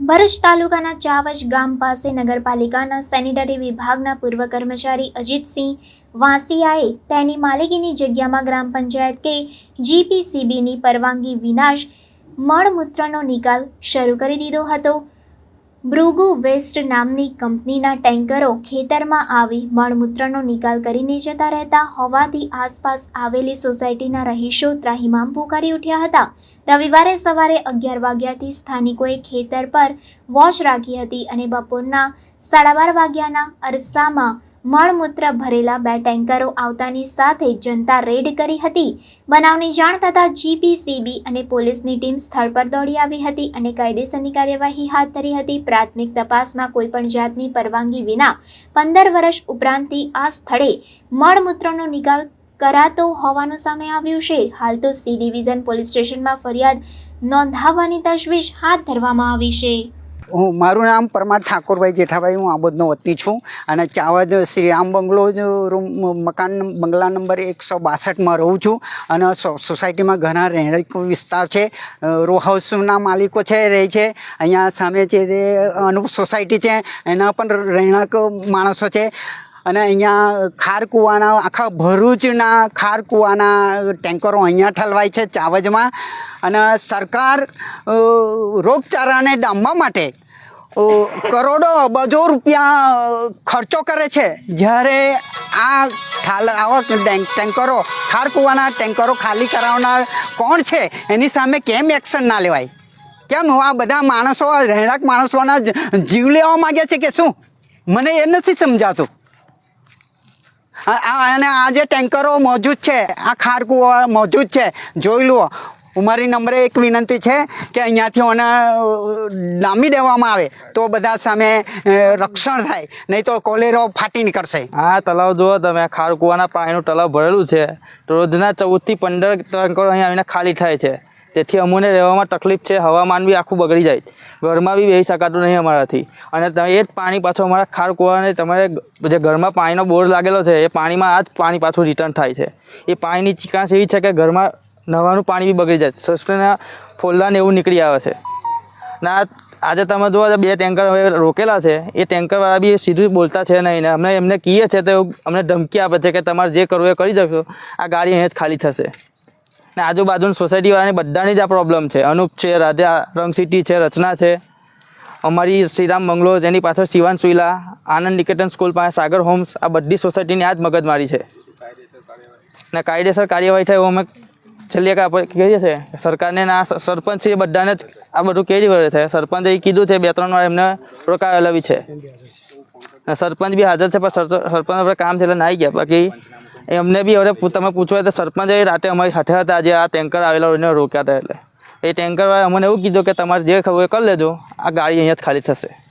ભરૂચ તાલુકાના ચાવજ ગામે પાસે નગરપાલિકાના સેનિટરી વિભાગના પૂર્વ કર્મચારી અજીતસિંહ વાંસિયાએ તેની માલિકીની જગ્યામાં ગ્રામ પંચાયત કે જીપીસીબીની પરવાનગી વિના જ મળમૂત્રનો નિકાલ શરૂ કરી દીધો હતો. બ્રુગુ વેસ્ટ નામની કંપનીના ટેન્કરો ખેતરમાં આવી મળમૂત્રનો નિકાલ કરીને જતા રહેતા હોવાથી આસપાસ આવેલી સોસાયટીના રહીશો ત્રાહિમામ પુકારી ઉઠ્યા હતા. રવિવારે સવારે અગિયાર વાગ્યાથી સ્થાનિકોએ ખેતર પર વોચ રાખી હતી અને બપોરના સાડા બાર વાગ્યાના અરસામાં મળમૂત્ર ભરેલા બે ટેન્કરો આવતાની સાથે જનતા રેડ કરી હતી. બનાવની જાણ થતાં જીપીસીબી અને પોલીસની ટીમ સ્થળ પર દોડી આવી હતી અને કાયદેસરની કાર્યવાહી હાથ ધરી હતી. પ્રાથમિક તપાસમાં કોઈપણ જાતની પરવાનગી વિના પંદર વર્ષ ઉપરાંતથી આ સ્થળે મળમૂત્રનો નિકાલ કરાતો હોવાનું સામે આવ્યું છે. હાલ તો સી ડિવિઝન પોલીસ સ્ટેશનમાં ફરિયાદ નોંધાવવાની તજવીજ હાથ ધરવામાં આવી છે. હું, મારું નામ પરમાર ઠાકોરભાઈ જેઠાભાઈ, હું આબોદનો વતની છું અને ચાવદ શ્રી રામ બંગલો રૂમ, મકાન બંગલા નંબર એકસો બાસઠમાં રહું છું અને સોસાયટીમાં ઘણા રહેણાંક વિસ્તાર છે. રો હાઉસના માલિકો છે, રહે છે. અહીંયા સામે છે તે અનુપ સોસાયટી છે, એના પણ રહેણાંક માણસો છે. અને અહીંયા ખાર કૂવાના આખા ભરૂચના ખાર કૂવાના ટેન્કરો અહીંયા ઠલવાય છે ચાવજમાં. અને સરકાર રોગચારાને ડામવા માટે કરોડો અબજો રૂપિયા ખર્ચો કરે છે. જ્યારે આ ખાલ આવા ટેન્ક- ટેન્કરો ખાર કૂવાના ટેન્કરો ખાલી કરાવનાર કોણ છે? એની સામે કેમ એક્શન ના લેવાય? કેમ આ બધા માણસો, રહેણાંક માણસોના જીવ લેવા માગે છે કે શું? મને એ નથી સમજાતું. અને આ જે ટેન્કરો મોજૂદ છે, આ ખારકુઓ મોજૂદ છે, જોઈ લો. મારી નંબરે એક વિનંતી છે કે અહીંયાથી ઓને ડામી દેવામાં આવે તો બધા સામે રક્ષણ થાય, નહીં તો કોલેરો ફાટી નીકળશે. આ તલાવ જુઓ તમે ખારકુવાના પાણીનું તલાવ ભરેલું છે. રોજના ચૌદથી પંદર ટેન્કરો અહીં આવીને ખાલી થાય છે. તેથી અમને રહેવામાં તકલીફ છે, હવામાન બી આખું બગડી જાય. ઘરમાં બી બેસી શકાતું નહીં અમારાથી. અને એ જ પાણી પાછું અમારા ખાર કૂવાને તમારે જે ઘરમાં પાણીનો બોર લાગેલો છે, એ પાણીમાં આ જ પાણી પાછું રિટર્ન થાય છે. એ પાણીની ચીકાશ એવી છે કે ઘરમાં નવાનું પાણી બી બગડી જાય. સસ્ટેના ફોલ્લાને એવું નીકળી આવે છે. ને આજે તમે જુઓ બે ટેન્કર હવે રોકેલા છે. એ ટેન્કરવાળા બી સીધું બોલતા છે નહીં ને અમને એમને કહીએ છે તો અમને ધમકી આપે છે કે તમારે જે કરવું એ કરી શકશો આ ગાડી અહીંયા જ ખાલી થશે. ને આજુબાજુની સોસાયટીવાળાની બધાની જ આ પ્રોબ્લેમ છે. અનુપ છે રાજા રંગ સિટી છે, રચના છે. અમારી શ્રીરામ બંગલો, જેની પાછળ શિવાન સુઈલા, આનંદ નિકેતન સ્કૂલ પાસે સાગર હોમ્સ, આ બધી સોસાયટીની આ જ મગજમારી છે. ને કાયદેસર કાર્યવાહી થાય એવું અમે છેલ્લે આપણે કહીએ છીએ. સરકારને ના સરપંચ છે બધાને જ આ બધું કેવી વળે છે? સરપંચે કીધું છે બે ત્રણ વાર એમને રોકાવેલા બી છે. સરપંચ બી હાજર છે, પણ સરપંચ આપણે કામ છે એટલે ના આવી ગયા. બાકી એમને બી હવે તમે પૂછવા તો સરપંચ એ રાતે અમારી હાથે હતા, આજે આ ટેન્કર આવેલા એને રોક્યા હતા એટલે. એ ટેન્કરવાળા અમને એવું કીધું કે તમારે જે ખબર એ કરી લેજો, આ ગાડી અહીંયા જ ખાલી થશે.